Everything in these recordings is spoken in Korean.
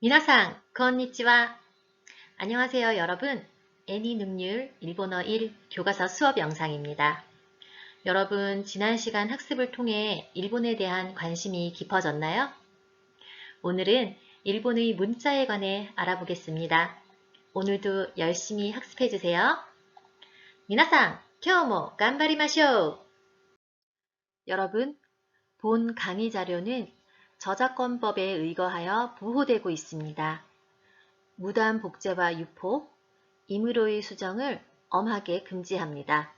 미나상, 건니치와. 안녕하세요, 여러분. 애니 능률 일본어 1 교과서 수업 영상입니다. 여러분, 지난 시간 학습을 통해 일본에 대한 관심이 깊어졌나요? 오늘은 일본의 문자에 관해 알아보겠습니다. 오늘도 열심히 학습해주세요. 미나상, 今日も 간바리마쇼! 여러분, 본 강의 자료는 저작권법에 의거하여 보호되고 있습니다. 무단 복제와 유포, 임의로의 수정을 엄하게 금지합니다.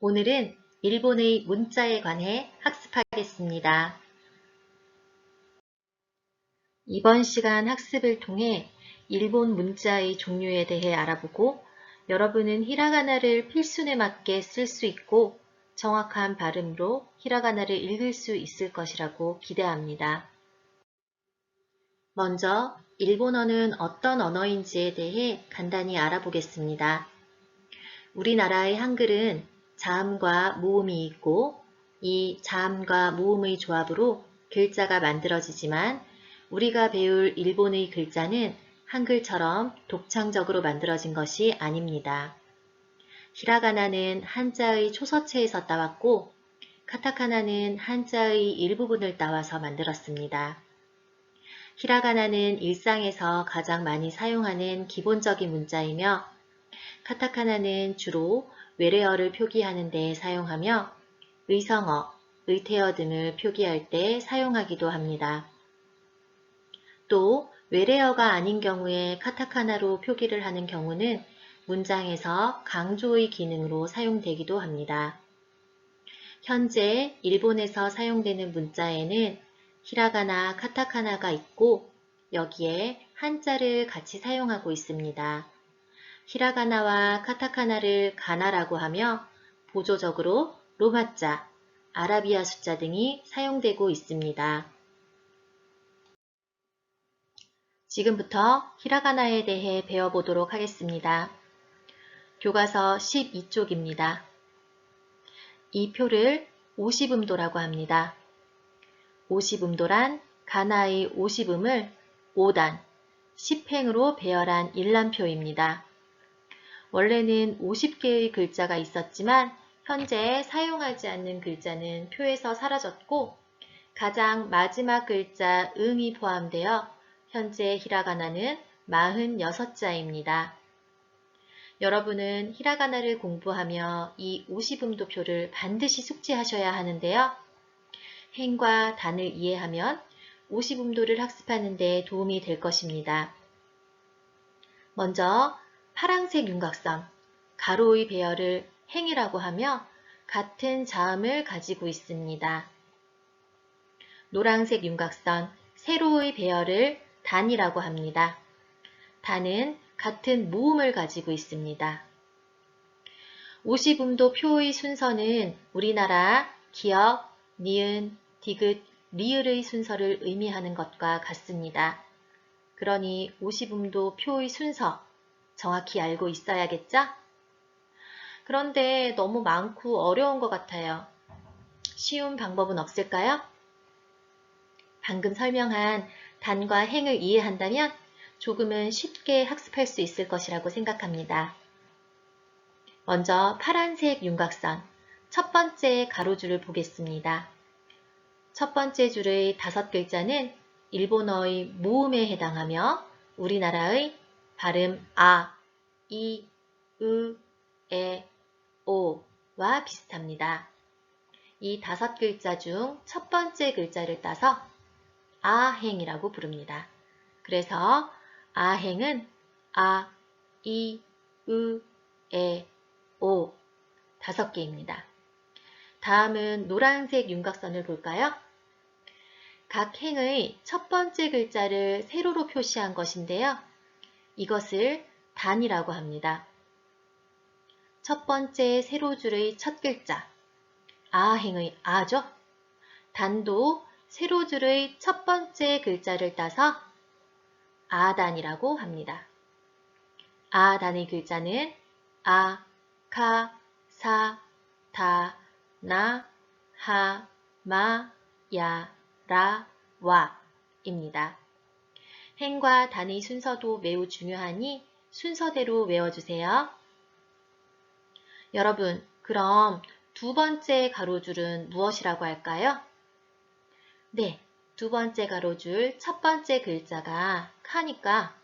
오늘은 일본의 문자에 관해 학습하겠습니다. 이번 시간 학습을 통해 일본 문자의 종류에 대해 알아보고 여러분은 히라가나를 필순에 맞게 쓸 수 있고 정확한 발음으로 히라가나를 읽을 수 있을 것이라고 기대합니다. 먼저 일본어는 어떤 언어인지에 대해 간단히 알아보겠습니다. 우리나라의 한글은 자음과 모음이 있고 이 자음과 모음의 조합으로 글자가 만들어지지만 우리가 배울 일본의 글자는 한글처럼 독창적으로 만들어진 것이 아닙니다. 히라가나는 한자의 초서체에서 따왔고 카타카나는 한자의 일부분을 따와서 만들었습니다. 히라가나는 일상에서 가장 많이 사용하는 기본적인 문자이며 카타카나는 주로 외래어를 표기하는 데 사용하며 의성어, 의태어 등을 표기할 때 사용하기도 합니다. 또 외래어가 아닌 경우에 카타카나로 표기를 하는 경우는 문장에서 강조의 기능으로 사용되기도 합니다. 현재 일본에서 사용되는 문자에는 히라가나, 카타카나가 있고 여기에 한자를 같이 사용하고 있습니다. 히라가나와 카타카나를 가나라고 하며 보조적으로 로마자, 아라비아 숫자 등이 사용되고 있습니다. 지금부터 히라가나에 대해 배워보도록 하겠습니다. 교과서 12쪽입니다. 이 표를 50음도라고 합니다. 50음도란 가나의 50음을 5단, 10행으로 배열한 일람표입니다. 원래는 50개의 글자가 있었지만 현재 사용하지 않는 글자는 표에서 사라졌고 가장 마지막 글자 응이 포함되어 현재 히라가나는 46자입니다. 여러분은 히라가나를 공부하며 이 50음도표를 반드시 숙지하셔야 하는데요. 행과 단을 이해하면 50음도를 학습하는 데 도움이 될 것입니다. 먼저 파랑색 윤곽선, 가로의 배열을 행이라고 하며 같은 자음을 가지고 있습니다. 노란색 윤곽선, 세로의 배열을 단이라고 합니다. 단은 같은 모음을 가지고 있습니다. 50음도 표의 순서는 우리나라 기역, 니은, 디귿, 리을의 순서를 의미하는 것과 같습니다. 그러니 50음도 표의 순서 정확히 알고 있어야겠죠? 그런데 너무 많고 어려운 것 같아요. 쉬운 방법은 없을까요? 방금 설명한 단과 행을 이해한다면 조금은 쉽게 학습할 수 있을 것이라고 생각합니다. 먼저 파란색 윤곽선, 첫 번째 가로줄을 보겠습니다. 첫 번째 줄의 다섯 글자는 일본어의 모음에 해당하며 우리나라의 발음 아, 이, 으, 에, 오와 비슷합니다. 이 다섯 글자 중 첫 번째 글자를 따서 아행이라고 부릅니다. 그래서 아행은 아, 이, 으, 에, 오 다섯 개입니다. 다음은 노란색 윤곽선을 볼까요? 각 행의 첫 번째 글자를 세로로 표시한 것인데요. 이것을 단이라고 합니다. 첫 번째 세로줄의 첫 글자, 아행의 아죠? 단도 세로줄의 첫 번째 글자를 따서 아단이라고 합니다. 아단의 글자는 아, 카, 사, 다, 나, 하, 마, 야, 라, 와 입니다. 행과 단의 순서도 매우 중요하니 순서대로 외워주세요. 여러분, 그럼 두 번째 가로줄은 무엇이라고 할까요? 네, 두 번째 가로줄 첫 번째 글자가 카니까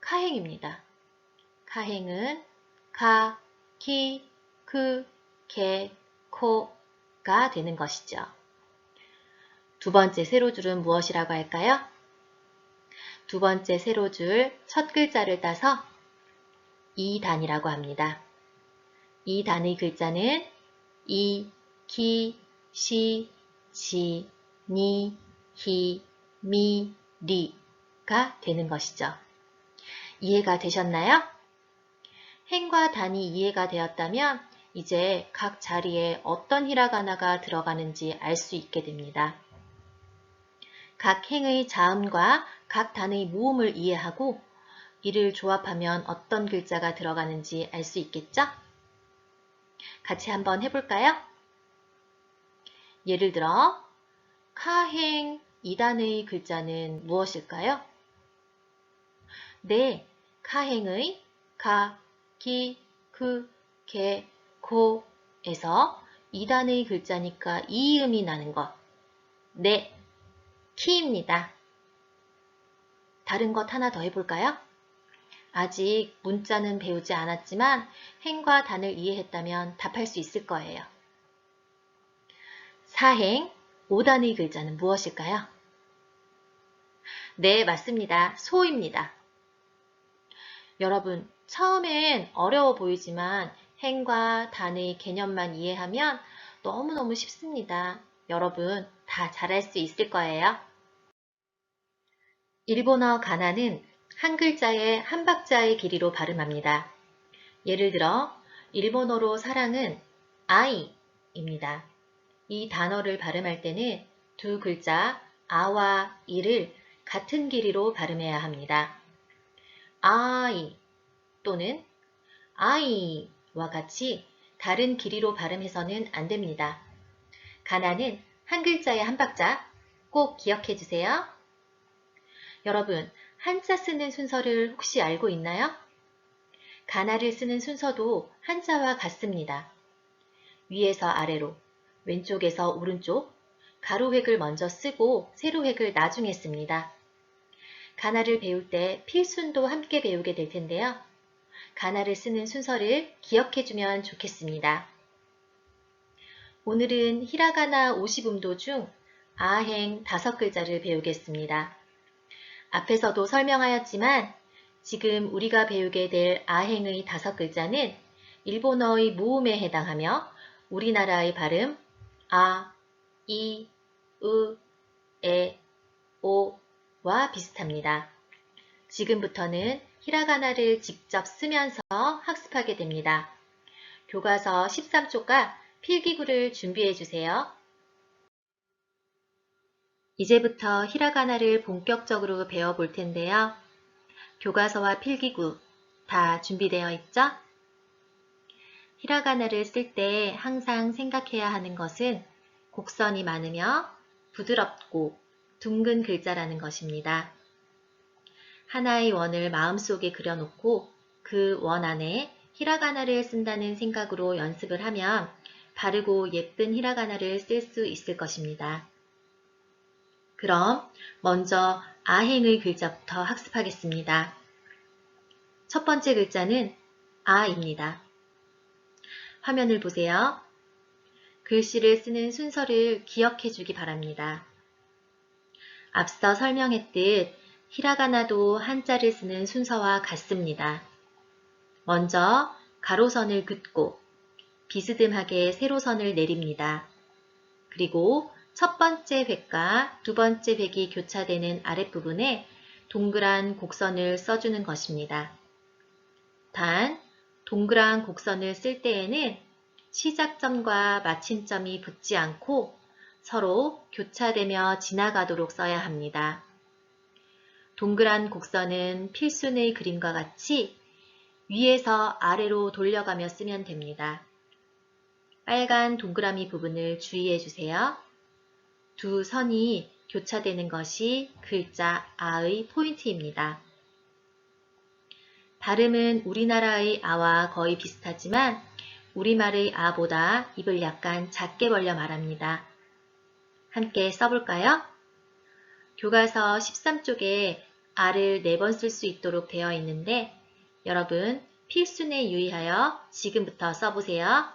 카행입니다. 카행은 가, 키, 크, 개, 코 가 되는 것이죠. 두 번째 세로줄은 무엇이라고 할까요? 두 번째 세로줄 첫 글자를 따서 이 단이라고 합니다. 이 단의 글자는 이, 기, 시, 지, 니, 히, 미, 리 가 되는 것이죠. 이해가 되셨나요? 행과 단이 이해가 되었다면 이제 각 자리에 어떤 히라가나가 들어가는지 알 수 있게 됩니다. 각 행의 자음과 각 단의 모음을 이해하고 이를 조합하면 어떤 글자가 들어가는지 알 수 있겠죠? 같이 한번 해볼까요? 예를 들어 카행 2단의 글자는 무엇일까요? 네, 카행의 가, 기, 그, 개, 고 에서 2단의 글자니까 이음이 나는 것. 네, 키입니다. 다른 것 하나 더 해볼까요? 아직 문자는 배우지 않았지만 행과 단을 이해했다면 답할 수 있을 거예요. 사행 5단의 글자는 무엇일까요? 네, 맞습니다. 소입니다. 여러분, 처음엔 어려워 보이지만 행과 단의 개념만 이해하면 너무너무 쉽습니다. 여러분, 다 잘할 수 있을 거예요. 일본어 가나는 한 글자의 한 박자의 길이로 발음합니다. 예를 들어 일본어로 사랑은 아이입니다. 이 단어를 발음할 때는 두 글자 아와 이를 같은 길이로 발음해야 합니다. 아이 또는 아이와 같이 다른 길이로 발음해서는 안 됩니다. 가나는 한 글자의 한 박자 꼭 기억해 주세요. 여러분, 한자 쓰는 순서를 혹시 알고 있나요? 가나를 쓰는 순서도 한자와 같습니다. 위에서 아래로, 왼쪽에서 오른쪽, 가로획을 먼저 쓰고 세로획을 나중에 씁니다. 가나를 배울 때 필순도 함께 배우게 될 텐데요. 가나를 쓰는 순서를 기억해주면 좋겠습니다. 오늘은 히라가나 50음도 중 아행 다섯 글자를 배우겠습니다. 앞에서도 설명하였지만 지금 우리가 배우게 될 아행의 다섯 글자는 일본어의 모음에 해당하며 우리나라의 발음 아, 이, 으, 에, 오 와 비슷합니다. 지금부터는 히라가나를 직접 쓰면서 학습하게 됩니다. 교과서 13쪽과 필기구를 준비해 주세요. 이제부터 히라가나를 본격적으로 배워볼 텐데요. 교과서와 필기구 다 준비되어 있죠? 히라가나를 쓸 때 항상 생각해야 하는 것은 곡선이 많으며 부드럽고 둥근 글자라는 것입니다. 하나의 원을 마음속에 그려놓고 그 원 안에 히라가나를 쓴다는 생각으로 연습을 하면 바르고 예쁜 히라가나를 쓸 수 있을 것입니다. 그럼 먼저 아행의 글자부터 학습하겠습니다. 첫 번째 글자는 아입니다. 화면을 보세요. 글씨를 쓰는 순서를 기억해 주기 바랍니다. 앞서 설명했듯 히라가나도 한자를 쓰는 순서와 같습니다. 먼저 가로선을 긋고 비스듬하게 세로선을 내립니다. 그리고 첫 번째 획과 두 번째 획이 교차되는 아랫부분에 동그란 곡선을 써주는 것입니다. 단, 동그란 곡선을 쓸 때에는 시작점과 마침점이 붙지 않고 서로 교차되며 지나가도록 써야 합니다. 동그란 곡선은 필순의 그림과 같이 위에서 아래로 돌려가며 쓰면 됩니다. 빨간 동그라미 부분을 주의해 주세요. 두 선이 교차되는 것이 글자 아의 포인트입니다. 발음은 우리나라의 아와 거의 비슷하지만 우리말의 아보다 입을 약간 작게 벌려 말합니다. 함께 써볼까요? 교과서 13쪽에 아를 4번 쓸 수 있도록 되어 있는데 여러분 필순에 유의하여 지금부터 써보세요.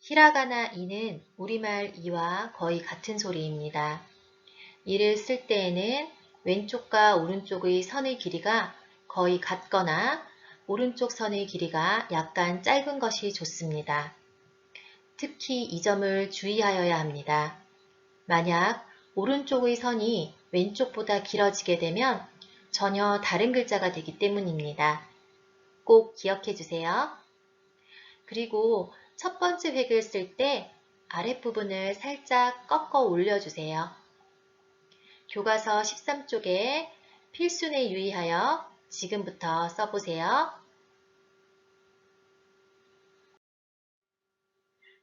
히라가나 이는 우리말 이와 거의 같은 소리입니다. 이를 쓸 때에는 왼쪽과 오른쪽의 선의 길이가 거의 같거나 오른쪽 선의 길이가 약간 짧은 것이 좋습니다. 특히 이 점을 주의하여야 합니다. 만약 오른쪽의 선이 왼쪽보다 길어지게 되면 전혀 다른 글자가 되기 때문입니다. 꼭 기억해 주세요. 그리고 첫 번째 획을 쓸 때 아랫부분을 살짝 꺾어 올려주세요. 교과서 13쪽에 필순에 유의하여 지금부터 써보세요.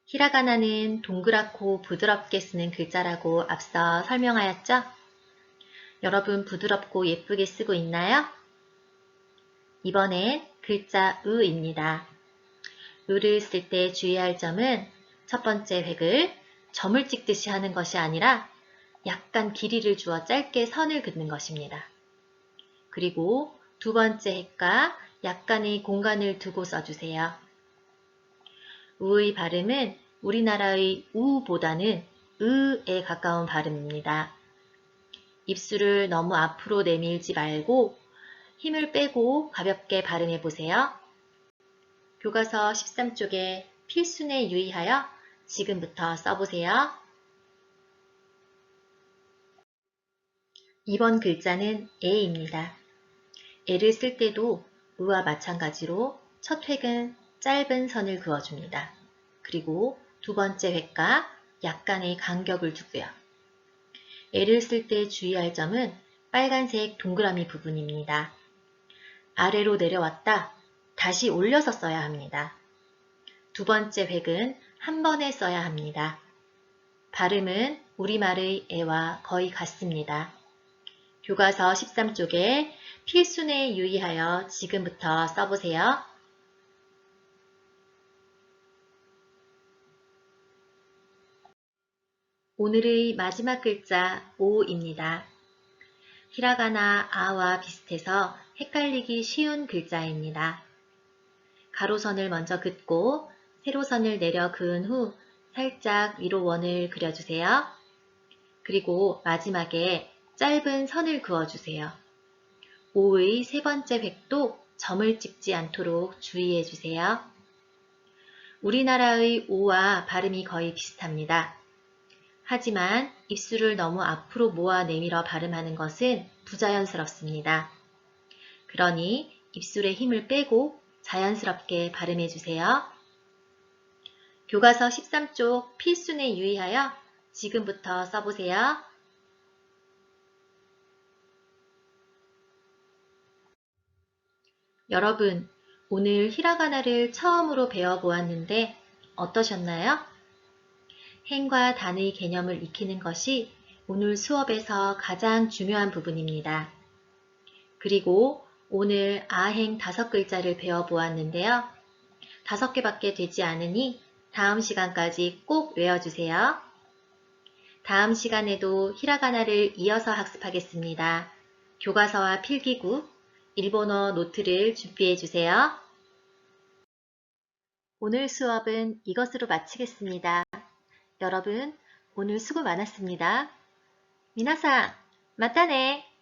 히라가나는 동그랗고 부드럽게 쓰는 글자라고 앞서 설명하였죠? 여러분 부드럽고 예쁘게 쓰고 있나요? 이번엔 글자 으입니다. 으를 쓸 때 주의할 점은 첫 번째 획을 점을 찍듯이 하는 것이 아니라 약간 길이를 주어 짧게 선을 긋는 것입니다. 그리고 두 번째 획과 약간의 공간을 두고 써주세요. 우의 발음은 우리나라의 우보다는 으에 가까운 발음입니다. 입술을 너무 앞으로 내밀지 말고 힘을 빼고 가볍게 발음해 보세요. 교과서 13쪽에 필순에 유의하여 지금부터 써보세요. 이번 글자는 에입니다. 에를 쓸 때도 으와 마찬가지로 첫 획은 짧은 선을 그어줍니다. 그리고 두 번째 획과 약간의 간격을 두고요. 에를 쓸 때 주의할 점은 빨간색 동그라미 부분입니다. 아래로 내려왔다 다시 올려서 써야 합니다. 두 번째 획은 한 번에 써야 합니다. 발음은 우리말의 애와 거의 같습니다. 교과서 13쪽에 필순에 유의하여 지금부터 써보세요. 오늘의 마지막 글자 오입니다. 히라가나 아와 비슷해서 헷갈리기 쉬운 글자입니다. 가로선을 먼저 긋고 세로선을 내려 그은 후 살짝 위로 원을 그려주세요. 그리고 마지막에 짧은 선을 그어주세요. 5의 세 번째 획도 점을 찍지 않도록 주의해 주세요. 우리나라의 오와 발음이 거의 비슷합니다. 하지만 입술을 너무 앞으로 모아 내밀어 발음하는 것은 부자연스럽습니다. 그러니 입술에 힘을 빼고 자연스럽게 발음해 주세요. 교과서 13쪽 필순에 유의하여 지금부터 써보세요. 여러분, 오늘 히라가나를 처음으로 배워보았는데 어떠셨나요? 행과 단의 개념을 익히는 것이 오늘 수업에서 가장 중요한 부분입니다. 그리고 오늘 아행 다섯 글자를 배워보았는데요. 다섯 개밖에 되지 않으니 다음 시간까지 꼭 외워주세요. 다음 시간에도 히라가나를 이어서 학습하겠습니다. 교과서와 필기구, 일본어 노트를 준비해 주세요. 오늘 수업은 이것으로 마치겠습니다. 여러분, 오늘 수고 많았습니다. 미나상, 맞다네!